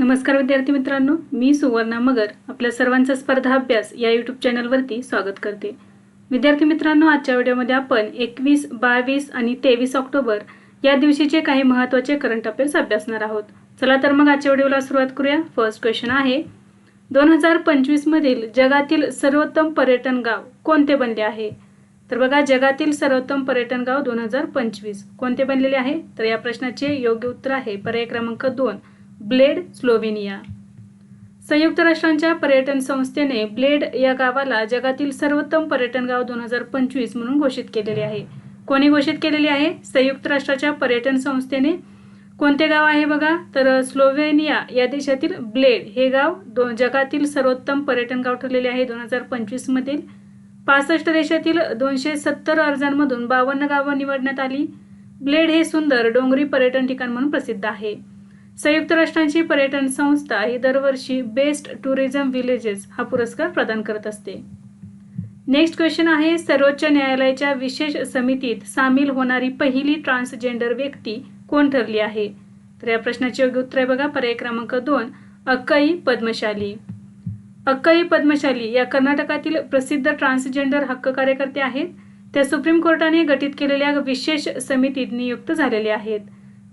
नमस्कार विद्यार्थी मित्रांनो मी सुवर्णा मगर आपल्या सर्वांचा स्पर्धा अभ्यास या यूट्यूब चॅनलवरती स्वागत करते. विद्यार्थी मित्रांनो आजच्या व्हिडिओमध्ये आपण एकवीस बावीस आणि तेवीस ऑक्टोबर या दिवशीचे काही महत्त्वाचे करंट अफेअर्स अभ्यासणार आहोत. चला तर मग आजच्या व्हिडिओला सुरुवात करूया. फर्स्ट क्वेश्चन आहे दोन हजार पंचवीसमधील जगातील सर्वोत्तम पर्यटन गाव कोणते बनले आहे? तर बघा जगातील सर्वोत्तम पर्यटन गाव दोन हजार पंचवीस कोणते बनलेले आहे? तर या प्रश्नाचे योग्य उत्तर आहे पर्याय क्रमांक दोन. ब्लेड स्लोवेनिया संयुक्त राष्ट्रांच्या पर्यटन संस्थेने ब्लेड या गावाला जगातील सर्वोत्तम पर्यटन गाव दोन हजार पंचवीस म्हणून घोषित केलेले आहे. कोणी घोषित केलेले आहे? संयुक्त राष्ट्राच्या पर्यटन संस्थेने. कोणते गाव आहे बघा? तर स्लोव्हेनिया या देशातील ब्लेड हे गाव दो जगातील सर्वोत्तम पर्यटन गाव ठरलेले आहे दोन हजार पंचवीसमधील पासष्ट देशातील दोनशे सत्तर अर्जांमधून बावन्न गावं निवडण्यात आली. ब्लेड हे सुंदर डोंगरी पर्यटन ठिकाण म्हणून प्रसिद्ध आहे. संयुक्त राष्ट्रांची पर्यटन संस्था ही दरवर्षी बेस्ट टुरिझम विलेजेस हा पुरस्कार प्रदान करत असते. नेक्स्ट क्वेश्चन आहे सर्वोच्च न्यायालयाच्या विशेष समितीत सामील होणारी पहिली ट्रान्सजेंडर व्यक्ती कोण ठरली आहे? तर या प्रश्नाचे योग्य उत्तर आहे बघा. पर्याय क्रमांक दोन अक्कई पद्मशाली. अक्कई पद्मशाली या कर्नाटकातील प्रसिद्ध ट्रान्सजेंडर हक्क कार्यकर्ते आहेत. त्या सुप्रीम कोर्टाने गठीत केलेल्या विशेष समितीत नियुक्त झालेल्या आहेत.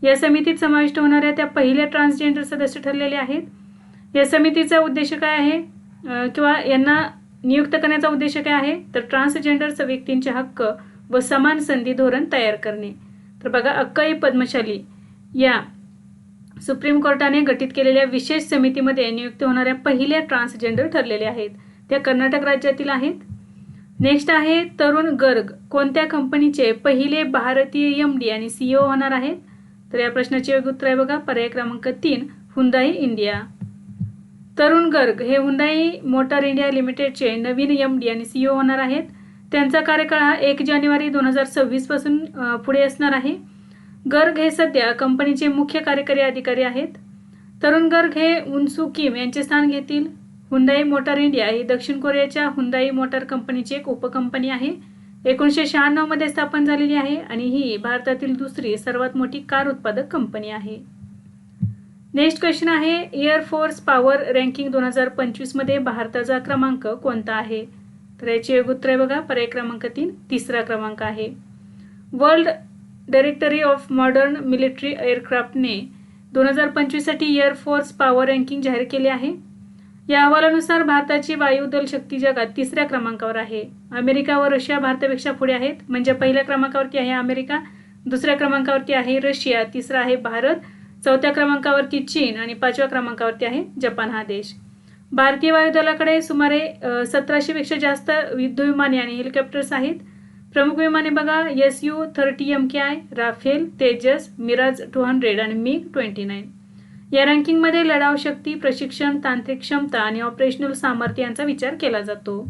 या समितीत समाविष्ट होणाऱ्या त्या पहिल्या ट्रान्सजेंडर सदस्य ठरलेल्या आहेत. या समितीचा उद्देश काय आहे? किंवा यांना नियुक्त करण्याचा उद्देश काय आहे? तर ट्रान्सजेंडरचं व्यक्तींचे हक्क व समान संधी धोरण तयार करणे. तर बघा अक्कई पद्मशाली या सुप्रीम कोर्टाने गठीत केलेल्या विशेष समितीमध्ये नियुक्त होणाऱ्या पहिल्या ट्रान्सजेंडर ठरलेल्या आहेत. त्या कर्नाटक राज्यातील आहेत. नेक्स्ट आहे तरुण गर्ग. कोणत्या कंपनीचे पहिले भारतीय एम डी आणि सीईओ होणार आहेत. तर या प्रश्नाचे योग्य उत्तर आहे बघा. पर्याय क्रमांक तीन हुंदाई इंडिया. तरुण गर्ग हे हुंदाई मोटार इंडिया लिमिटेडचे नवीन एम डी आणि सीईओ होणार आहेत. त्यांचा कार्यकाळ हा एक जानेवारी दोन हजार सव्वीसपासून पुढे असणार आहे. गर्ग हे सध्या कंपनीचे मुख्य कार्यकारी अधिकारी आहेत. तरुण गर्ग हे उन्सू किम यांचे स्थान घेतील. हुंदाई मोटार इंडिया ही दक्षिण कोरियाच्या हुंदाई मोटार कंपनीची एक उपकंपनी आहे. एकोणीसशे शहाण्णवमध्ये स्थापन झालेली आहे आणि ही भारतातील दुसरी सर्वात मोठी कार उत्पादक कंपनी आहे. नेक्स्ट क्वेश्चन आहे एअर फोर्स पॉवर रँकिंग दोन हजार पंचवीसमध्ये भारताचा क्रमांक कोणता आहे? तर याची योग्य उत्तर आहे बघा पर्याय क्रमांक तीन तिसरा क्रमांक आहे. World directory of modern military एअरक्राफ्टने दोन हजार पंचवीससाठी एअर फोर्स पॉवर रँकिंग जाहीर केले आहे. या अहवालानुसार भारताची वायुदल शक्ती जगात तिसऱ्या क्रमांकावर आहे. अमेरिका व रशिया भारतापेक्षा पुढे आहेत. म्हणजे पहिल्या क्रमांकावरती आहे अमेरिका दुसऱ्या क्रमांकावरती आहे रशिया तिसरा आहे भारत चौथ्या क्रमांकावरती चीन आणि पाचव्या क्रमांकावरती आहे जपान हा देश. भारतीय वायुदलाकडे सुमारे सतराशेपेक्षा जास्त युद्धविमाने आणि हेलिकॉप्टर्स आहेत. प्रमुख विमाने बघा S U thirty M K I Rafale Tejas Mirage two hundred आणि मिग ट्वेंटी नाईन. या रँकिंगमध्ये लढाऊ शक्ती प्रशिक्षण तांत्रिक क्षमता आणि ऑपरेशनल सामर्थ्य यांचा विचार केला जातो.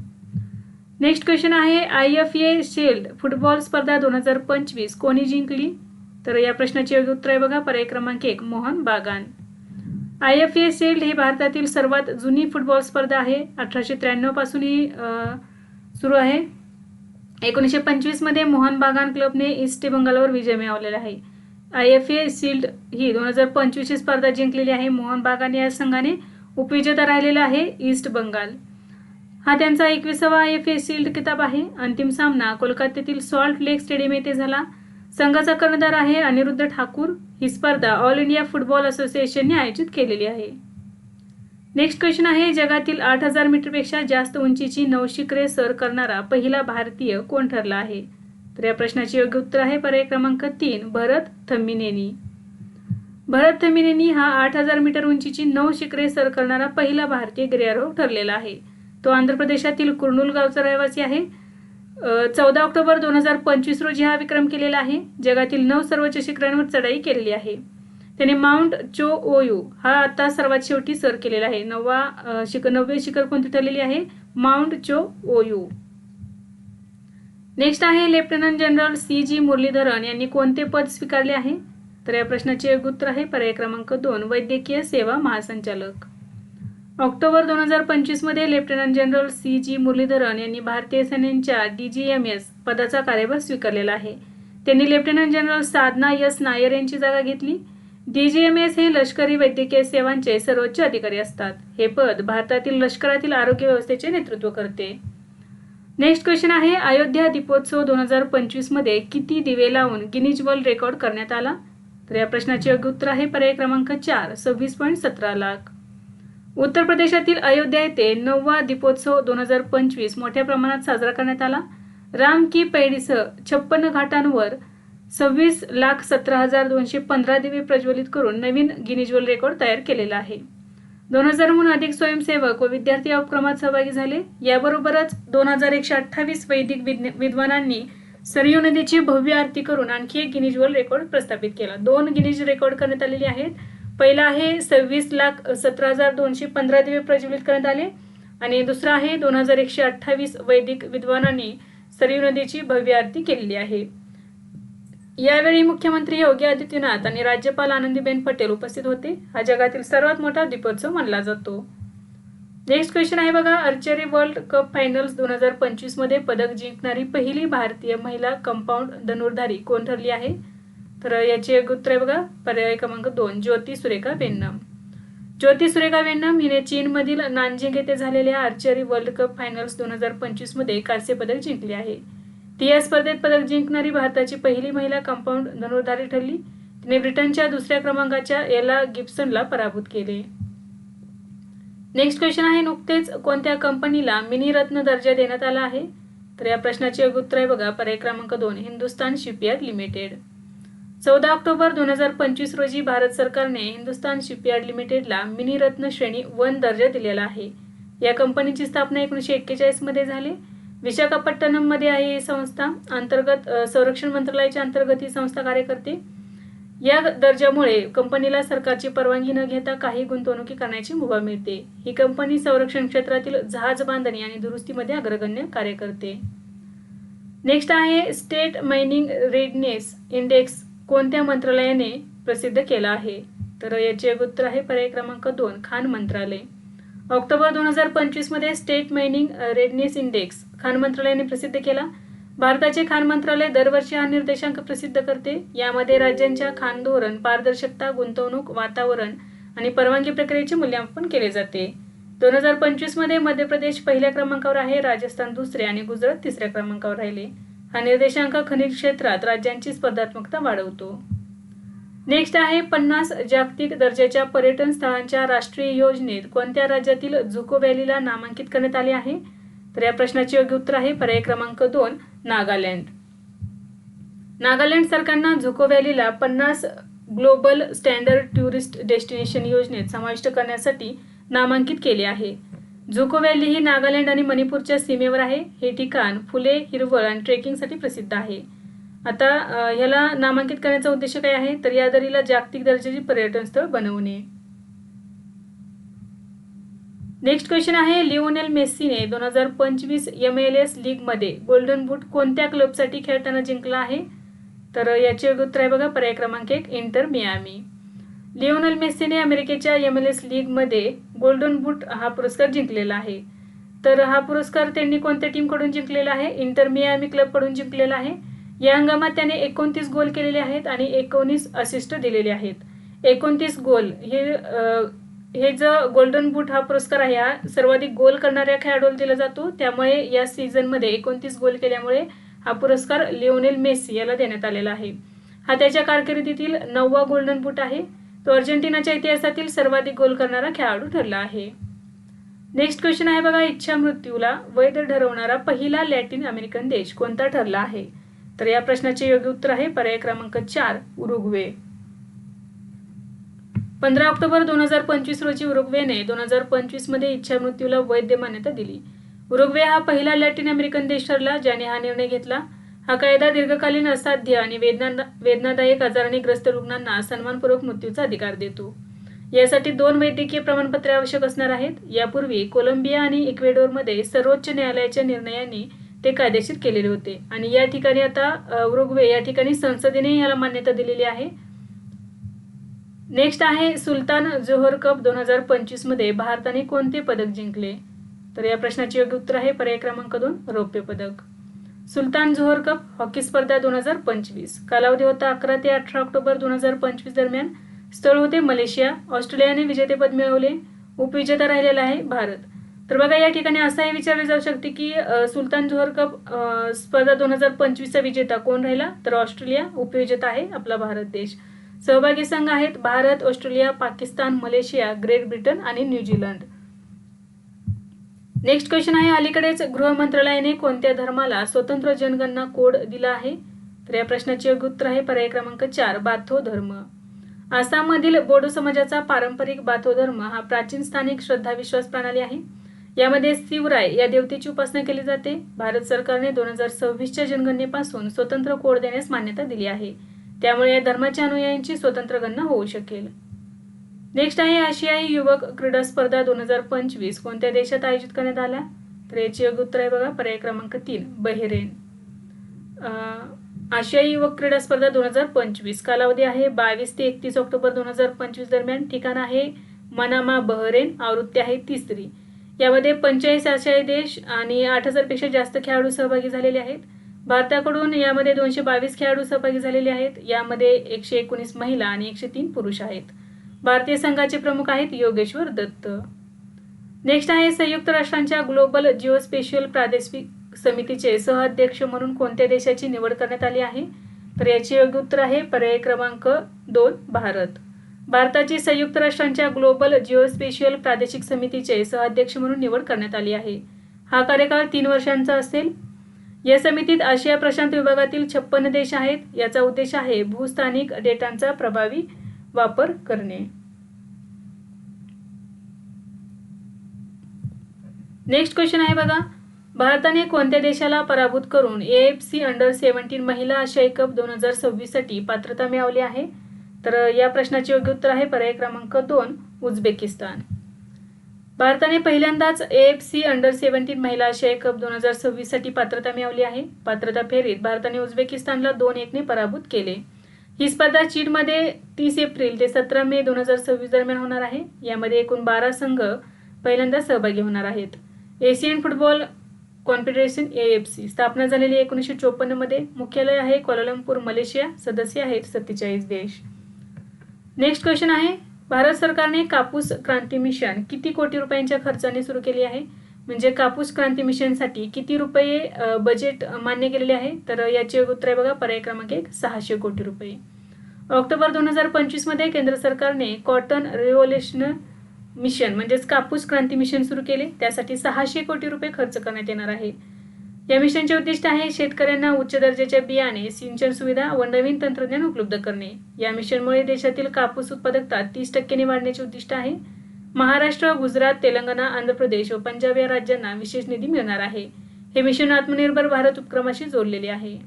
नेक्स्ट क्वेश्चन आहे I F A shield football स्पर्धा दोन हजार पंचवीस कोणी जिंकली? तर या प्रश्नाचे योग्य उत्तर आहे बघा. पर्याय क्रमांक एक Mohun Bagan. I F A shield ही भारतातील सर्वात जुनी फुटबॉल स्पर्धा आहे. अठराशे त्र्याण्णवपासून ही सुरू आहे. एकोणीसशे पंचवीसमध्ये मोहन बागान क्लबने ईस्ट बंगालवर विजय मिळवलेला आहे. आय एफ ए शिल्ड ही दोन हजार पंचवीसची स्पर्धा जिंकलेली आहे. मोहन बागान या संघाने उपविजेता राहिलेला आहे ईस्ट बंगाल. हा त्यांचा एकविसावा आय एफ ए शिल्ड किताब आहे. अंतिम सामना कोलकात्यातील सॉल्ट लेक स्टेडियम येथे झाला. संघाचा कर्णधार आहे अनिरुद्ध ठाकूर. ही स्पर्धा ऑल इंडिया फुटबॉल असोसिएशनने आयोजित केलेली आहे. नेक्स्ट क्वेश्चन आहे जगातील आठ हजार मीटरपेक्षा जास्त उंचीची नवशिखरे सर करणारा पहिला भारतीय कोण ठरला आहे? तर या प्रश्नाचे योग्य उत्तर आहे पर्याय क्रमांक तीन भरत थम्मिनेनी भरत थम्मिनेनी हा आठ हजार मीटर उंचीची नऊ शिखरे सर करणारा पहिला भारतीय गिर्यारोहक ठरलेला आहे. तो आंध्र प्रदेशातील कुर्नूल गावचा रहिवासी आहे. चौदा ऑक्टोबर दोन हजार पंचवीस रोजी हा विक्रम केलेला आहे. जगातील नऊ सर्वोच्च शिखरांवर चढाई केलेली आहे. त्याने माउंट चो ओयू हा आता सर्वात शेवटी सर केलेला आहे. नववा शिखर नववे शिखर कोणती ठरलेली आहे? माउंट चो ओयू नेक्स्ट आहे lieutenant general C G Muralidharan यांनी कोणते पद स्वीकारले आहे? तर या प्रश्नाचे एक उत्तर आहे पर्याय क्रमांक दोन वैद्यकीय सेवा महासंचालक. ऑक्टोबर दोन हजार पंचवीसमध्ये lieutenant general C G Muralidharan यांनी भारतीय सेनेच्या डी जी एम एस पदाचा कार्यभार स्वीकारलेला आहे. त्यांनी lieutenant general Sadhana S Nair यांची जागा घेतली. डी जी एम एस हे लष्करी वैद्यकीय सेवांचे सर्वोच्च अधिकारी असतात. हे पद भारतातील लष्करातील आरोग्य व्यवस्थेचे नेतृत्व करते. नेक्स्ट क्वेश्चन आहे अयोध्या दीपोत्सव दोन हजार पंचवीसमध्ये किती दिवे लावून गिनीज वर्ल्ड रेकॉर्ड करण्यात आला? तर या प्रश्नाचे योग्य उत्तर आहे पर्याय क्रमांक चार सव्वीस पॉईंट सतरा लाख. उत्तर प्रदेशातील अयोध्या येथे नववा दीपोत्सव दोन हजार पंचवीस मोठ्या प्रमाणात साजरा करण्यात आला. राम की पैडीसह छप्पन्न घाटांवर सव्वीस लाख सतरा हजार दोनशे पंधरा दिवे प्रज्वलित करून नवीन गिनीज वर्ल्ड रेकॉर्ड तयार केलेला आहे. दोन हजारहून अधिक स्वयंसेवक व विद्यार्थी उपक्रमात सहभागी झाले. याबरोबरच दोन हजार एकशे अठ्ठावीस वैदिक विद्वानांनी सरयू नदीची भव्य आरती करून आणखी एक गिनीज वर्ल्ड रेकॉर्ड प्रस्थापित केला. दोन गिनीज रेकॉर्ड करण्यात आलेले आहेत. पहिला आहे सव्वीस लाख सतरा हजार दोनशे पंधरा दिवे प्रज्वलित करण्यात आले. आणि दुसरा आहे दोन हजार एकशे अठ्ठावीस वैदिक विद्वानांनी सरयू नदीची भव्य आरती केलेली आहे. यावेळी मुख्यमंत्री योगी आदित्यनाथ आणि राज्यपाल आनंदीबेन पटेल उपस्थित होते. हा जगातील सर्वात मोठा दीपोत्सव मानला जातो. नेक्स्ट क्वेश्चन आहे बघा. आर्चरी वर्ल्ड कप फायनल्स दोन हजार पंचवीसमध्ये पदक जिंकणारी पहिली भारतीय महिला कंपाऊंड धनुर्धारी कोण ठरली आहे? तर याची एक उत्तर आहे बघा. पर्याय क्रमांक दोन ज्योती सुरेखा वेन्नम. ज्योती सुरेखा वेन्नम हिने चीनमधील नानजिंग येथे झालेल्या आर्चरी वर्ल्ड कप फायनल्स दोन हजार पंचवीसमध्ये कांस्य पदक जिंकले आहे. ती या स्पर्धेत पदक जिंकणारी भारताची पहिली महिला कंपाऊंड धनुर्धारी ठरली. तिने ब्रिटनच्या दुसऱ्या क्रमांकाच्या एला गिब्सनला पराभूत केले. नेक्स्ट क्वेश्चन आहे नुकतेच कोणत्या कंपनीला मिनी रत्न दर्जा देण्यात आला आहे? तर या प्रश्नाचे योग्य उत्तर आहे बघा पर्याय क्रमांक दोन हिंदुस्तान शिपयार्ड लिमिटेड. चौदा ऑक्टोबर दोन हजार पंचवीस रोजी भारत सरकारने हिंदुस्तान शिपयार्ड लिमिटेडला मिनी रत्न श्रेणी वन दर्जा दिलेला आहे. या कंपनीची स्थापना एकोणीसशे एक्केचाळीसमध्ये झाली. विशाखापट्टणममध्ये आहे ही संस्था. अंतर्गत संरक्षण मंत्रालयाच्या अंतर्गत ही संस्था कार्य करते या दर्जामुळे कंपनीला सरकारची परवानगी न घेता काही गुंतवणुकी करण्याची मुभा मिळते. ही कंपनी संरक्षण क्षेत्रातील जहाज बांधणी आणि दुरुस्तीमध्ये अग्रगण्य कार्य करते नेक्स्ट आहे स्टेट मायनिंग रेडनेस इंडेक्स. कोणत्या मंत्रालयाने प्रसिद्ध केला आहे? तर याचे उत्तर आहे पर्याय क्रमांक दोन खान मंत्रालय. ऑक्टोबर दोन हजार पंचवीसमध्ये स्टेट मायनिंग रेडनेस इंडेक्स. खान मंत्रालयाने प्रसिद्ध केला. भारताचे खान मंत्रालय दरवर्षी हा निर्देशांक प्रसिद्ध करते. यामध्ये राज्यांच्या खान धोरण पारदर्शकता गुंतवणूक वातावरण आणि परवानगी प्रक्रियेचे मूल्यांकन केले जाते. दोन हजार पंचवीसमध्ये मध्य प्रदेश पहिल्या क्रमांकावर आहे राजस्थान दुसरे आणि गुजरात तिसऱ्या क्रमांकावर राहिले. हा निर्देशांक खनिज क्षेत्रात राज्यांची स्पर्धात्मकता वाढवतो. नेक्स्ट आहे पन्नास जागतिक दर्जाच्या पर्यटन स्थळांच्या राष्ट्रीय योजनेत कोणत्या राज्यातील झुको व्हॅलीला नामांकित करण्यात आले आहे? तर या प्रश्नाचे योग्य उत्तर आहे पर्याय क्रमांक दोन नागालँड. नागालँड सरकारनं झुको व्हॅलीला पन्नास ग्लोबल स्टँडर्ड टुरिस्ट डेस्टिनेशन योजनेत समाविष्ट करण्यासाठी नामांकित केले आहे. झुको व्हॅली ही नागालँड आणि मणिपूरच्या सीमेवर आहे. हे ठिकाण फुले हिरवळ आणि ट्रेकिंगसाठी प्रसिद्ध आहे. आता ह्याला नामांकित करण्याचा उद्देश काय आहे? तर या दरीला जागतिक दर्जाची पर्यटन स्थळ बनवणे. नेक्स्ट क्वेश्चन आहे लिओनेल मेस्सीने दोन हजार पंचवीस एम एल एस लीगमध्ये गोल्डन बूट कोणत्या क्लबसाठी खेळताना जिंकला आहे? तर याचे उत्तर आहे बघा पर्याय क्रमांक एक इंटर मियामी. लिओनेल मेस्सीने अमेरिकेच्या एम एल एस लीगमध्ये गोल्डन बूट हा पुरस्कार जिंकलेला आहे. तर हा पुरस्कार त्यांनी कोणत्या टीमकडून जिंकलेला आहे? इंटर मियामी क्लबकडून जिंकलेला आहे. या हंगामात त्याने एकोणतीस गोल केलेले आहेत आणि एकोणीस असिस्ट दिलेले आहेत. एकोणतीस गोल हे हे जो गोल्डन बूट हा पुरस्कार आहे हा सर्वाधिक गोल करणाऱ्या खेळाडूला दिला जातो. त्यामुळे या सीझनमध्ये एकोणतीस गोल केल्यामुळे हा पुरस्कार लिओनेल मेसी याला देण्यात आलेला आहे. हा त्याच्या कारकिर्दीतील नववा गोल्डन बूट आहे. तो अर्जेंटिनाच्या इतिहासातील सर्वाधिक गोल करणारा खेळाडू ठरला आहे. नेक्स्ट क्वेश्चन आहे बघा इच्छा मृत्यूला वैध ठरवणारा पहिला लॅटिन अमेरिकन देश कोणता ठरला आहे? तर या प्रश्नाचे योग्य उत्तर आहे पर्याय क्रमांक चार उरुग्वे. पंधरा ऑक्टोबर दोन हजार पंचवीस रोजी उरुग्वेने दोन हजार पंचवीसमध्ये इच्छा मृत्यूला वैध मान्यता दिली. उरुग्वे हा पहिला लॅटिन अमेरिकन देश ठरला ज्याने हा निर्णय घेतला. हा कायदा दीर्घकालीन असाध्य आणि वेदना वेदनादायक आजाराने ग्रस्त रुग्णांना सन्मानपूर्वक मृत्यूचा अधिकार देतो. यासाठी दोन वैद्यकीय प्रमाणपत्रे आवश्यक असणार आहेत. यापूर्वी कोलंबिया आणि इक्वेडोरमध्ये सर्वोच्च न्यायालयाच्या निर्णयाने ते कायदेशीर केलेले होते. आणि या ठिकाणी आता उरुग्वे या ठिकाणी संसदेने याला मान्यता दिलेली आहे. नेक्स्ट आहे सुलतान जोहर कप दोन हजार पंचवीसमध्ये भारताने कोणते पदक जिंकले? तर या प्रश्नाचे योग्य उत्तर आहे पर्याय क्रमांक दोन रौप्य पदक. सुलतान जोहर कप हॉकी स्पर्धा दोन हजार पंचवीस. कालावधी होता अकरा ते अठरा ऑक्टोबर दोन हजार पंचवीस दरम्यान. स्थळ होते मलेशिया ऑस्ट्रेलियाने विजेतेपद मिळवले. उपविजेता राहिलेला आहे भारत. तर बघा या ठिकाणी असंही विचारले जाऊ शकते की सुलतान जोहर कप स्पर्धा दोन हजार पंचवीसचा विजेता कोण राहिला? तर ऑस्ट्रेलिया उपविजेता आहे आपला भारत देश. सहभागी संघ आहेत Bharat Australia Pakistan Malaysia Great Britain आणि न्यूझीलंड नेक्स्ट क्वेश्चन आहे अलीकडेच गृह मंत्रालयाने कोणत्या धर्माला स्वतंत्र जनगणना कोड दिला आहे? तर या प्रश्नाचे योग्य उत्तर आहे पर्याय क्रमांक चार बाथो धर्म. आसाममधील बोडो समाजाचा पारंपरिक बाथो धर्म हा प्राचीन स्थानिक श्रद्धा विश्वास प्रणाली आहे. यामध्ये शिवराय या देवतेची उपासना केली जाते. भारत सरकारने दोन हजार सव्वीसच्या जनगणनेपासून स्वतंत्र कोड देण्यास मान्यता दिली आहे. त्यामुळे या धर्माच्या अनुयायांची स्वतंत्र गणना होऊ शकेल. नेक्स्ट आहे आशियाई युवक क्रीडा स्पर्धा दोन हजार पंचवीस. कोणत्या देशात आयोजित करण्यात आल्या तर याची योग्य उत्तर आहे बघा पर्याय क्रमांक तीन बहिरेन. आशियाई युवक क्रीडा स्पर्धा दोन हजार पंचवीस. कालावधी आहे बावीस ते एकतीस ऑक्टोबर दोन हजार पंचवीस दरम्यान. ठिकाण आहे मनामा बहरेन. आवृत्ती आहे तिसरी. यामध्ये पंचेचाळीस आशियाई देश आणि आठ हजारपेक्षा जास्त खेळाडू सहभागी झालेले आहेत. भारताकडून यामध्ये दोनशे बावीस खेळाडू सहभागी झालेले आहेत. यामध्ये एकशे एकोणीस महिला आणि एकशे तीन पुरुष आहेत. भारतीय संघाचे प्रमुख आहेत योगेश्वर दत्त. नेक्स्ट आहे संयुक्त राष्ट्रांच्या ग्लोबल जिओस्पेशियल प्रादेशिक समितीचे सहअध्यक्ष म्हणून कोणत्या देशाची निवड करण्यात आली आहे? तर याचे योग्य उत्तर आहे पर्याय क्रमांक दोन भारत. भारताची संयुक्त राष्ट्रांच्या ग्लोबल जिओस्पेशियल प्रादेशिक समितीचे सहअध्यक्ष म्हणून निवड करण्यात आली आहे. हा कार्यकाळ तीन वर्षांचा असेल. या समितीत आशिया प्रशांत विभागातील छप्पन देश आहेत. याचा उद्देश आहे भूस्थानिक डेटांचा प्रभावी वापर करणे. नेक्स्ट क्वेश्चन आहे बघा. भारताने कोणत्या देशाला पराभूत करून A F C under seventeen महिला आशियाई कप दोन हजार सव्वीससाठी पात्रता मिळवली आहे? तर या प्रश्नाचे योग्य उत्तर आहे पर्याय क्रमांक दोन उझबेकिस्तान. भारताने पहिल्यांदाच A F C under seventeen महिला आशियाई कप दोन हजार सव्वीससाठी पात्रता मिळवली आहे. पात्रता फेरीत भारताने उझबेकिस्तानला दोन एकने पराभूत केले. ही स्पर्धा चीनमध्ये तीस एप्रिल ते सतरा मे दोन हजार सव्वीस दरम्यान होणार आहे. यामध्ये एकूण बारा संघ पहिल्यांदा सहभागी होणार आहेत. Asian football confederation A F C स्थापना झालेली एकोणीसशे चोपन्नमध्ये मुख्यालय आहे कोलालंपूर मलेशिया सदस्य आहेत सत्तेचाळीस देश. नेक्स्ट क्वेश्चन आहे भारत सरकारने कापूस क्रांती मिशन किती कोटी रुपयांच्या खर्चाने सुरू केली आहे? म्हणजे कापूस क्रांती मिशनसाठी किती रुपये बजेट मान्य केलेले आहे? तर याचे उत्तर आहे बघा पर्याय क्रमांक एक सहाशे कोटी रुपये. ऑक्टोबर दोन हजार पंचवीसमध्ये केंद्र सरकारने कॉटन रिव्होल्युशन मिशन म्हणजेच कापूस क्रांती मिशन सुरू केले. त्यासाठी सहाशे कोटी रुपये खर्च करण्यात येणार आहे. या मिशनचे उद्दिष्ट आहे शेतकऱ्यांना उच्च दर्जाच्या बियाणे सिंचन सुविधा व नवीन तंत्रज्ञान उपलब्ध करणे. या मिशनमुळे देशातील कापूस उत्पादकता तीस टक्क्यांनी वाढण्याचे उद्दिष्ट आहे. महाराष्ट्र गुजरात तेलंगणा आंध्र प्रदेश व पंजाब या राज्यांना विशेष निधी मिळणार आहे. हे मिशन आत्मनिर्भर भारत उपक्रमाशी जोडलेले आहे.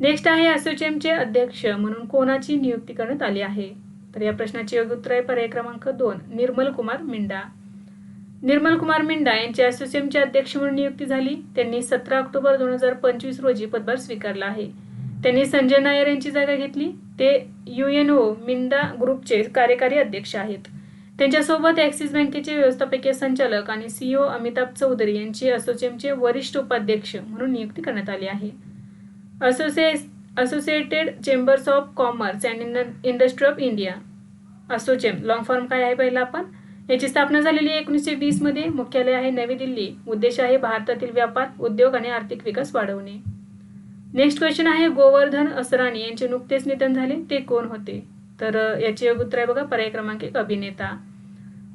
नेक्स्ट आहे असोचेमचे अध्यक्ष म्हणून कोणाची नियुक्ती करण्यात आली आहे? तर या प्रश्नाचे योग्य उत्तर आहे पर्याय क्रमांक दोन निर्मल कुमार मिंडा. निर्मल कुमार मिंडा यांची असोसिएमचे अध्यक्ष म्हणून नियुक्ती झाली. त्यांनी सतरा ऑक्टोबर दोन हजार पंचवीस रोजी पदभार स्वीकारला आहे. त्यांनी संजय नायर यांची जागा घेतली. ते यू एन ओ मिंडा ग्रुपचे कार्यकारी अध्यक्ष आहेत. त्यांच्यासोबत ॲक्सिस बँकेचे व्यवस्थापकीय संचालक आणि सीईओ अमिताभ चौधरी यांची असोसिएमचे वरिष्ठ उपाध्यक्ष म्हणून नियुक्ती करण्यात आली आहे. Associate associated chambers of commerce and industry of India ASSOCHAM long form काय आहे पहिला आपण? याची स्थापना झालेली आहे एकोणीसशे वीसमध्ये. मुख्यालय आहे नवी दिल्ली. उद्देश आहे भारतातील व्यापार उद्योग आणि आर्थिक विकास वाढवणे. नेक्स्ट क्वेश्चन आहे गोवर्धन असराणी यांचे नुकतेच निधन झाले ते कोण होते? तर याचे योग्य उत्तर आहे बघा पर्याय क्रमांक एक अभिनेता.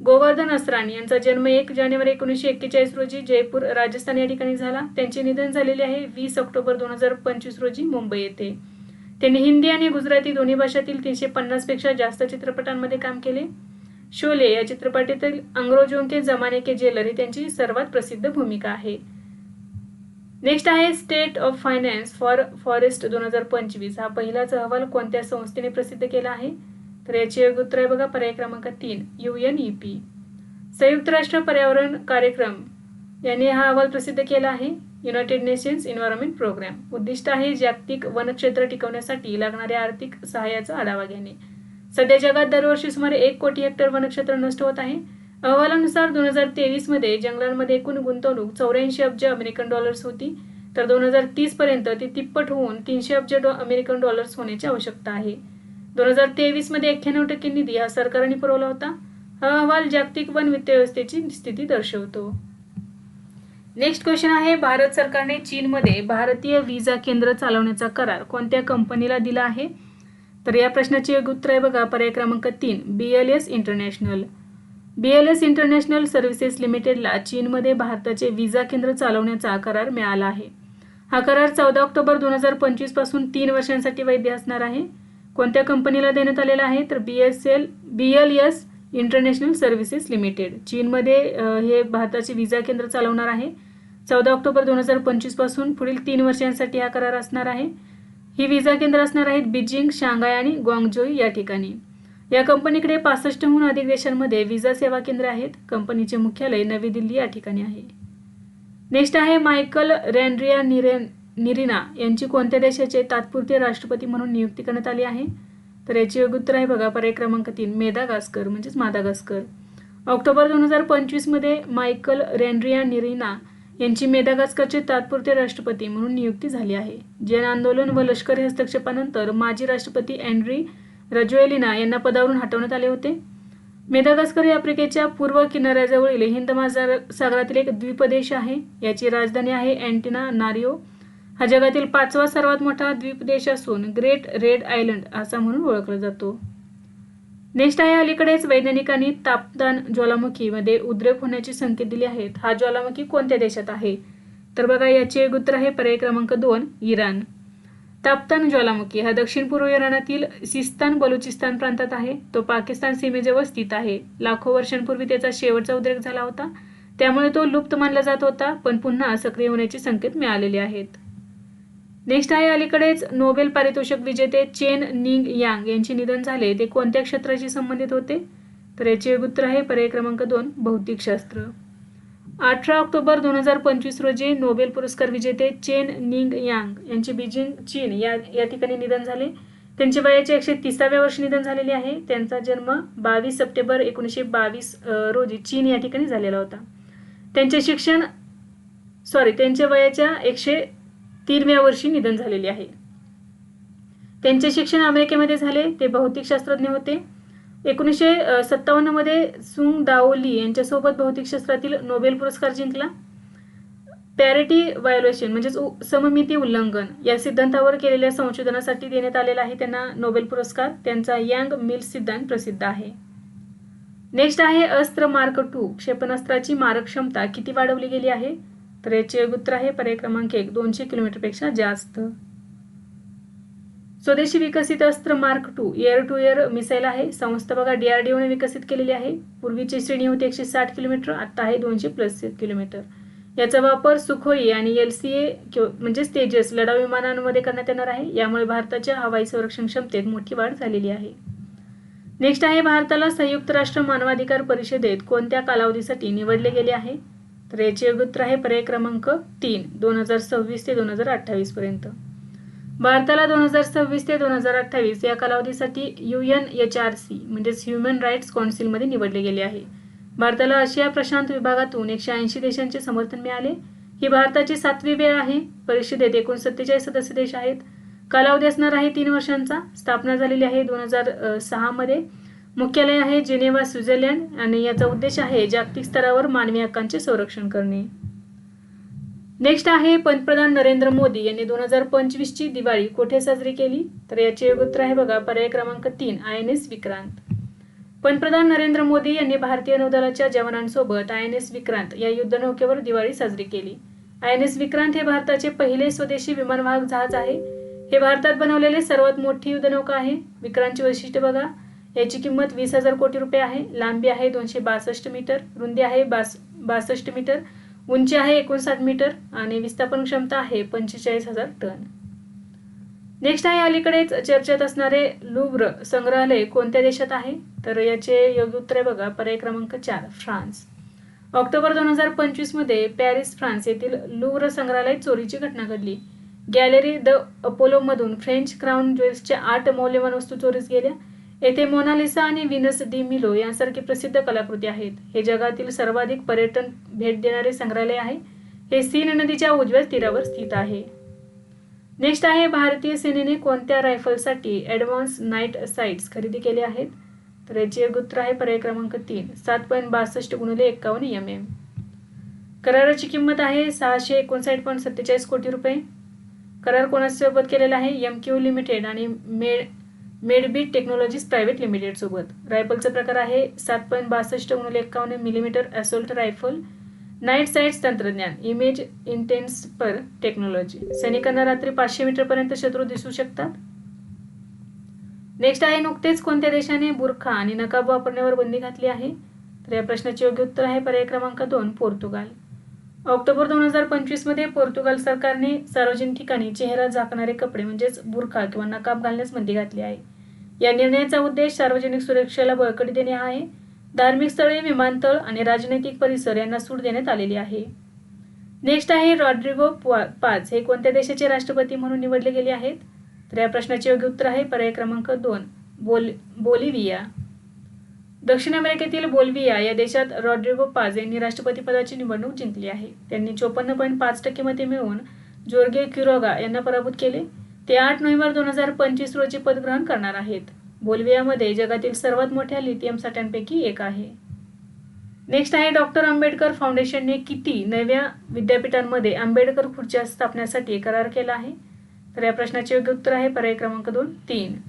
गोवर्धन असराणी यांचा जन्म एक जानेवारी एकोणीसशे एक्केचाळीस रोजी जयपूर राजस्थान या ठिकाणी झाला. त्यांचे निधन झालेले आहे वीस ऑक्टोबर दोन हजार पंचवीस रोजी मुंबई येथे. त्यांनी हिंदी आणि गुजराती दोन्ही भाषातील तीनशे पन्नासपेक्षा जास्त चित्रपटांमध्ये काम केले. शोले या चित्रपटातील अंग्रोजों के जमाने के जेलर ही त्यांची सर्वात प्रसिद्ध भूमिका आहे. नेक्स्ट आहे state of finance for forest दोन हजार पंचवीस. हा पहिलाच अहवाल कोणत्या संस्थेने प्रसिद्ध केला आहे? तर याचे योग्य उत्तर आहे बघा पर्याय क्रमांक तीन यू एन ई पी संयुक्त राष्ट्र पर्यावरण कार्यक्रम. यांनी हा अहवाल प्रसिद्ध केला आहे. युनायटेड नेशन्स एन्व्हायरमेंट प्रोग्राम उद्दिष्ट आहे जागतिक वनक्षेत्र टिकवण्यासाठी लागणाऱ्या आर्थिक सहाय्याचा आढावा घेणे. सध्या जगात दरवर्षी सुमारे एक कोटी हेक्टर वनक्षेत्र नष्ट होत आहे. अहवालानुसार दोन हजार तेवीसमध्ये जंगलांमध्ये एकूण गुंतवणूक चौऱ्याऐंशी अब्ज अमेरिकन डॉलर्स होती. तर दोन हजार तीस पर्यंत ती तिप्पट होऊन तीनशे अब्ज डॉ अमेरिकन डॉलर्स होण्याची आवश्यकता आहे. दोन हजार तेवीसमध्ये एक्क्याण्णव टक्के निधी हा सरकारने पुरवला होता. हा अहवाल जागतिक वन वित्त व्यवस्थेची स्थिती दर्शवतो. नेक्स्ट क्वेश्चन आहे भारत सरकारने चीनमध्ये भारतीय व्हिसा केंद्र चालवण्याचा करार कोणत्या कंपनीला दिला आहे? तर या प्रश्नाची एक उत्तर आहे बघा पर्याय क्रमांक तीन B L S international B L S international services लिमिटेडला चीनमध्ये भारताचे विजा केंद्र चालवण्याचा करार मिळाला आहे. हा करार चौदा ऑक्टोबर दोन हजार पंचवीसपासून तीन वर्षांसाठी वैध असणार आहे. कोणत्या कंपनीला देण्यात आलेला आहे? तर B S L B L S international services limited चीनमध्ये हे भारताचे विजा केंद्र चालवणार आहे. चौदा ऑक्टोबर दोन हजार पंचवीसपासून पुढील तीन वर्षांसाठी हा करार असणार आहे. ही विजा केंद्र असणार आहेत बीजिंग शांघाय आणि ग्वांगजोई या ठिकाणी. या कंपनीकडे पासष्टहून अधिक देशांमध्ये विजा सेवा केंद्र आहेत. कंपनीचे मुख्यालय नवी दिल्ली या ठिकाणी आहे. नेक्स्ट आहे मायकल रॅन्ड्रिया निरेन निरिना यांची कोणत्या देशाचे तात्पुरते राष्ट्रपती म्हणून नियुक्ती करण्यात आली आहे? तर याचे योग्य उत्तर आहे बघा पर्याय क्रमांक तीन मेदागास्कर म्हणजेच मादागास्कर. ऑक्टोबर दोन हजार पंचवीसमध्ये मायकल रॅन्ड्रिया निरिना यांची मेदागास्करचे तात्पुरते राष्ट्रपती म्हणून नियुक्ती झाली आहे. जैन आंदोलन व लष्करी हस्तक्षेपानंतर माजी राष्ट्रपती अँड्री रजोएलिना यांना पदावरून हटवण्यात आले होते. मेदागास्कर हे आफ्रिकेच्या पूर्व किनाऱ्याजवळील हिंद महासागरातील एक द्वीपदेश आहे. याची राजधानी आहे अँटिना नारिओ हा जगातील पाचवा सर्वात मोठा द्वीपदेश असून ग्रेट रेड आयलंड असा म्हणून ओळखला जातो. नेक्स्ट आहे अलीकडेच वैज्ञानिकांनी तापदान ज्वालामुखीमध्ये उद्रेक होण्याचे संकेत दिले आहेत. हा ज्वालामुखी कोणत्या देशात आहे? तर बघा याचे एक उत्तर आहे पर्याय क्रमांक दोन इराण. तापतान ज्वालामुखी हा दक्षिण पूर्व इराणातील सिस्तान बलुचिस्तान प्रांतात आहे. तो पाकिस्तान सीमेजवळ स्थित आहे. लाखो वर्षांपूर्वी त्याचा शेवटचा उद्रेक झाला होता. त्यामुळे तो लुप्त मानला जात होता पण पुन्हा सक्रिय होण्याचे संकेत मिळालेले आहेत. नेक्स्ट आहे अलीकडेच नोबेल पारितोषिक विजेते चेन निंग यांग यांचे निधन झाले. ते कोणत्या क्षेत्राशी संबंधित होते? तर याचे उत्तर आहे पर्याय क्रमांक दोन भौतिकशास्त्र अठरा ऑक्टोबर दोन हजार पंचवीस रोजी नोबेल पुरस्कार विजेते चेन निंग यांग यांचे बीजिंग चीन या या ठिकाणी निधन झाले. त्यांचे वयाचे एकशे तिसाव्या वर्षी निधन झालेले आहे. त्यांचा जन्म बावीस सप्टेंबर एकोणीसशे बावीस रोजी चीन या ठिकाणी झालेला होता. त्यांचे शिक्षण सॉरी त्यांच्या वयाच्या एकशे तीनव्या वर्षी निधन झालेले आहे. त्यांचे शिक्षण अमेरिकेमध्ये झाले ते भौतिकशास्त्रज्ञ होते. एकोणीसशे सत्तावन्नमध्ये सुंग दाओली यांच्यासोबत भौतिकशास्त्रातील नोबेल पुरस्कार जिंकला. पॅरिटी व्हायोलेशन म्हणजेच सममिती उल्लंघन या सिद्धांतावर केलेल्या संशोधनासाठी देण्यात आलेला आहे त्यांना नोबेल पुरस्कार. त्यांचा यांग मिल सिद्धांत प्रसिद्ध आहे. नेक्स्ट आहे अस्त्र मार्क टू क्षेपणास्त्राची मारक क्षमता किती वाढवली गेली आहे? तर याचे उत्तर आहे पर्याय क्रमांक एक दोनशे किलोमीटरपेक्षा जास्त. स्वदेशी विकसित Astra mark two air to air missile आहे. संस्था बघा डीआरडीओने विकसित केलेली आहे. पूर्वीची श्रेणी होती एकशे साठ किलोमीटर आता आहे दोनशे प्लस किलोमीटर. याचा वापर सुखोई आणि एल सी ए म्हणजे तेजस लढाऊ विमानांमध्ये करण्यात येणार आहे. यामुळे भारताच्या हवाई संरक्षण क्षमतेत मोठी वाढ झालेली आहे. नेक्स्ट आहे भारताला संयुक्त राष्ट्र मानवाधिकार परिषदेत कोणत्या कालावधीसाठी निवडले गेले आहे? तर याचे उत्तर आहे पर्याय क्रमांक तीन दोन हजार सव्वीस ते दोन हजार अठ्ठावीस पर्यंत. भारताला दोन हजार सव्वीस ते दोन हजार अठ्ठावीस या कालावधीसाठी U N H R C म्हणजेच ह्युमन राईट्स कौन्सिलमध्ये निवडले गेले आहे. भारताला आशिया प्रशांत विभागातून एकशे ऐंशी देशांचे समर्थन मिळाले. ही भारताची सातवी वेळ आहे. परिषदेत एकूण सत्तेचाळीस सदस्य देश आहेत. कालावधी असणार आहे तीन वर्षांचा. स्थापना झालेली आहे दोन हजार सहामध्ये मुख्यालय आहे जिनेवा स्वित्झर्लंड आणि याचा उद्देश आहे जागतिक स्तरावर मानवी हक्कांचे संरक्षण करणे. नेक्स्ट आहे पंतप्रधान नरेंद्र मोदी यांनी दोन हजार पंचवीसची दिवाळी कोठे साजरी केली? तर याचे उत्तर आहे बघा पर्याय क्रमांक तीन आय एन एस विक्रांत. पंतप्रधान नरेंद्र मोदी यांनी भारतीय नौदलाच्या जवानांसोबत आय एन एस विक्रांत या युद्धनौकेवर दिवाळी साजरी केली. आय एन एस विक्रांत हे भारताचे पहिले स्वदेशी विमानवाहक जहाज आहे. हे भारतात बनवलेले सर्वात मोठी युद्धनौका आहे. विक्रांतची वैशिष्ट्य बघा याची किंमत वीस हजार कोटी रुपये आहे. लांबी आहे दोनशे बासष्ट मीटर रुंदी आहे बास बासष्ट मीटर उंची आहे एकोणसाठ मीटर आणि विस्थापन क्षमता आहे पंचेचाळीस हजार टन. नेक्स्ट आहे अलीकडेच चर्चेत असणारे लुब्र संग्रहालय कोणत्या देशात आहे? तर याचे योग्य उत्तर आहे बघा पर्याय क्रमांक चार फ्रान्स. ऑक्टोबर दोन हजार पंचवीसमध्ये पॅरिस फ्रान्स येथील लुव्र संग्रहालय चोरीची घटना घडली. गॅलरी द अपोलोमधून फ्रेंच क्राऊन ज्वेल्सच्या आठ मौल्यवान वस्तू चोरीस गेल्या. येथे मोनालिसा आणि विनस दी मिलो यांसारखी प्रसिद्ध कलाकृती आहेत. हे जगातील सर्वाधिक पर्यटन भेट देणारे संग्रहालय आहे. हे सीन नदीच्या उजव्या तीरावर स्थित आहे. नेक्स्ट आहे भारतीय सेनेने कोणत्या रायफलसाठी ॲडव्हान्स नाईट साईट्स खरेदी केले आहेत? तर याचे उत्तर आहे पर्याय क्रमांक तीन सात पॉईंट बासष्ट गुणिले एक्कावन्न एम एम. कराराची किंमत आहे सहाशे एकोणसाठ पॉईंट सत्तेचाळीस कोटी रुपये. करार कोणासोबत केलेला आहे? एम क्यू लिमिटेड आणि med Medbeat technologies private limited सोबत. रायफलचा प्रकार आहे सात पॉईंट बासष्ट गुणिले एक्कावन्न millimeter assault rifle night sights तंत्रज्ञान इमेज इंटेन्स पर टेक्नॉलॉजी सैनिकांना रात्री पाचशे मीटरपर्यंत शत्रू दिसू शकतात. नेक्स्ट आहे नुकतेच कोणत्या देशाने बुरखा आणि नकाब वापरण्यावर बंदी घातली आहे? तर या प्रश्नाचे योग्य उत्तर आहे पर्याय क्रमांक दोन पोर्तुगाल. ऑक्टोबर दोन हजार पंचवीसमध्ये पोर्तुगाल सरकारने सार्वजनिक ठिकाणी चेहरा झाकणारे कपडे म्हणजेच बुरखा किंवा नकाब घालण्यास बंदी घातली आहे. या निर्णयाचा उद्देश सार्वजनिक सुरक्षेला बळकटी देणे हा आहे. धार्मिक स्थळे विमानतळ आणि राजनैतिक परिसर यांना सूट देण्यात आलेली आहे. नेक्स्ट आहे रॉड्रिगो पाच. हे कोणत्या देशाचे राष्ट्रपती म्हणून निवडले गेले आहेत? तर या प्रश्नाचे योग्य उत्तर आहे पर्याय क्रमांक दोन बोल बोलिव्हिया. दक्षिण अमेरिकेतील बोलविया या देशात रॉड्रिगो पाज यांनी राष्ट्रपती पदाची निवडणूक जिंकली आहे. त्यांनी चोपन्न पॉईंट पाच टक्के मते मिळवून जोर्गे क्युरोगा यांना पराभूत केले. ते आठ नोव्हेंबर दोन हजार पंचवीस रोजी पदग्रहण करणार आहेत. बोल्वियामध्ये जगातील सर्वात मोठ्या लिथियम साठ्यांपैकी एक आहे. नेक्स्ट आहे डॉक्टर आंबेडकर फाउंडेशनने किती नव्या विद्यापीठांमध्ये आंबेडकर खुर्च्या स्थापण्यासाठी करार केला आहे? तर या प्रश्नाचे योग्य उत्तर आहे पर्याय क्रमांक दोन तीन.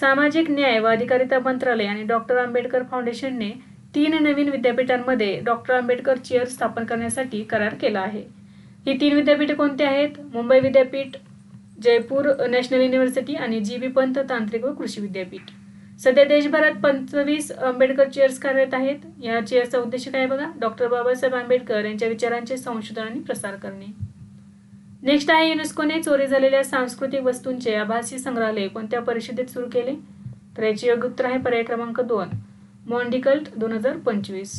सामाजिक न्याय व अधिकारिता मंत्रालय आणि डॉक्टर आंबेडकर फाउंडेशनने तीन नवीन विद्यापीठांमध्ये डॉक्टर आंबेडकर चेअर स्थापन करण्यासाठी करार केला आहे. ही तीन विद्यापीठे कोणती आहेत? मुंबई विद्यापीठ जयपूर नॅशनल युनिव्हर्सिटी आणि जी बी पंत तांत्रिक व कृषी विद्यापीठ. सध्या देशभरात पंचवीस आंबेडकर चेअर्स कार्यरत आहेत. या चेअर्सचा उद्देश काय बघा? डॉक्टर बाबासाहेब आंबेडकर यांच्या विचारांचे संशोधन आणि प्रसार करणे. नेक्स्ट आहे युनेस्कोने चोरी झालेल्या सांस्कृतिक वस्तूंचे आभासी संग्रहालय कोणत्या परिषदेत सुरू केले? तर याचे योग्य उत्तर आहे पर्याय क्रमांक दोन मॉन्डिकल्ट दोन हजार पंचवीस.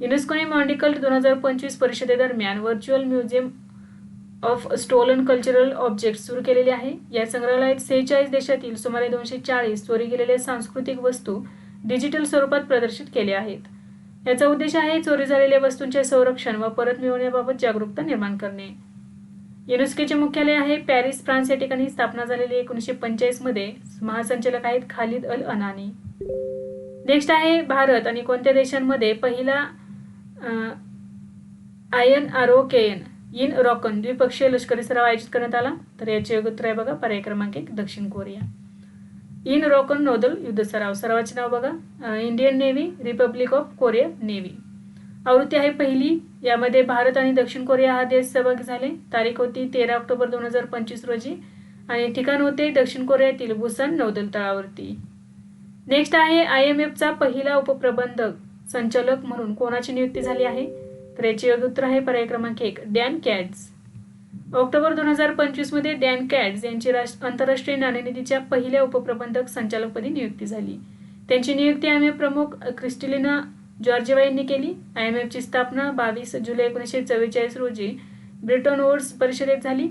युनेस्कोने मॉन्डिकल्ट दोन हजार पंचवीस परिषदेदरम्यान virtual museum of stolen cultural object सुरू केलेले आहे. या संग्रहालयात सेहेचाळीस देशातील सुमारे दोनशे चाळीस चोरी गेलेल्या सांस्कृतिक वस्तू डिजिटल स्वरूपात प्रदर्शित केल्या आहेत. याचा उद्देश आहे चोरी झालेल्या वस्तूंचे संरक्षण व परत मिळवण्याबाबत जागरूकता निर्माण करणे. युनेस्कोचे मुख्यालय आहे पॅरिस फ्रान्स या ठिकाणी स्थापना झालेली एकोणीसशे पंचेचाळीसमध्ये महासंचालक आहेत खालिद अल अनानी. नेक्स्ट आहे भारत आणि कोणत्या देशांमध्ये पहिला आयन आरोकेन. इन रॉकन द्विपक्षीय लष्करी सराव आयोजित करण्यात आला. तर याचे उत्तर आहे बघा पर्याय क्रमांक एक दक्षिण कोरिया. इन रॉकन नौदल युद्ध सराव सरावाचे नाव बघा. Indian navy Republic of Korea navy. आवृत्ती आहे पहिली. यामध्ये भारत आणि दक्षिण कोरिया हा देश सहभागी झाले. तारीख होती तेरा ऑक्टोबर दोन हजार पंचवीस रोजी. आणि ठिकाण होते दक्षिण कोरियातील भूसन नौदल तळावरती. नेक्स्ट आहे आय एम एफचा पहिला उपप्रबंधक संचालक म्हणून कोणाची नियुक्ती झाली आहे? तर याचे योग्य उत्तर आहे पर्याय क्रमांक एक डॅन कॅड्स ऑक्टोबर दोन हजार पंचवीसमध्ये डॅन कॅड्स यांची आंतरराष्ट्रीय नाणेनिधीच्या पहिल्या उपप्रबंधक संचालकपदी नियुक्ती झाली. त्यांची नियुक्ती आय एम एफ प्रमुख क्रिस्टिलिना जॉर्जेवा यांनी केली. आय एम एफची स्थापना बावीस जुलै एकोणीसशे चव्वेचाळीस रोजी ब्रिटन ओर्स परिषदेत झाली.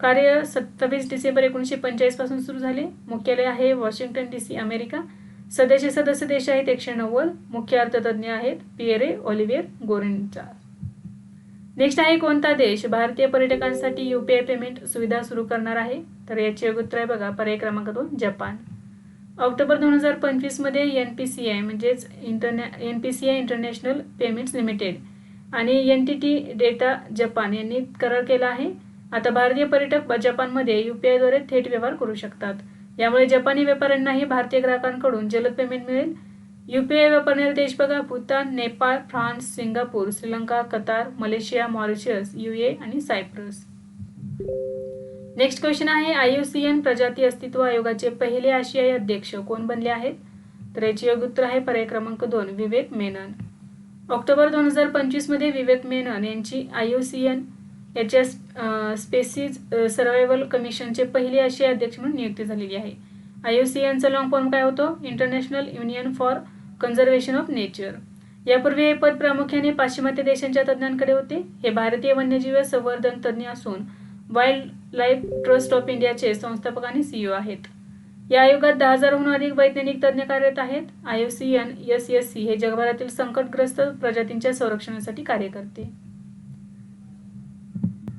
कार्य सत्तावीस डिसेंबर एकोणीसशे पंचेचाळीसपासून सुरू झाले. मुख्यालय आहे वॉशिंग्टन डी सी अमेरिका. सध्याचे सदस्य देश आहेत एकशे नव्वद. मुख्य अर्थतज्ञ आहेत पिएरे ऑलिव्हियर गोरेंचा. नेक्स्ट आहे कोणता देश? भारतीय पर्यटकांसाठी युपीआय पेमेंट सुविधा सुरू करणार आहे. तर याचे उत्तर आहे बघा पर्याय क्रमांक दोन जपान. ऑक्टोबर दोन हजार पंचवीसमध्ये एन पी सी आय म्हणजेच international N P C I international payments limited आणि N T T data Japan यांनी करार केला आहे. आता भारतीय पर्यटक जपानमध्ये यू पी आयद्वारे थेट व्यवहार करू शकतात. यामुळे जपानी व्यापाऱ्यांनाही भारतीय ग्राहकांकडून जलद पेमेंट मिळेल. युपीआय व्यापार देश बघा Bhutan Nepal France Singapore Sri Lanka Qatar Malaysia Mauritius U A आणि सायप्रस. नेक्स्ट क्वेश्चन आहे आयुसीएन प्रजाती अस्तित्व आयोगाचे पहिले आशियाई अध्यक्ष कोण बनले आहेत? तर याचे योग्य उत्तर आहे पर्याय क्रमांक दोन विवेक मेनन. ऑक्टोबर दोन हजार पंचवीसमध्ये विवेक मेनन यांची आयुसीएन याच्या स्पेसिस सर्वायवल कमिशनचे पहिले आशियाई अध्यक्ष म्हणून नियुक्ती झालेली आहे. आय ओ सी यांचा लॉंग फॉर्म काय होतो? International union for conservation of nature यापूर्वी हे पद प्रामुख्याने पाश्चिमात्य देशांच्या तज्ज्ञांकडे होते. हे भारतीय वन्यजीव संवर्धन तज्ज्ञ असून वाईल्ड लाईफ ट्रस्ट ऑफ इंडियाचे संस्थापक आणि सीईओ आहेत. या आयोगात दहा हजारहून अधिक वैज्ञानिक तज्ज्ञ कार्यरत आहेत. I O C N S S C हे जगभरातील संकटग्रस्त प्रजातींच्या संरक्षणासाठी कार्य करते.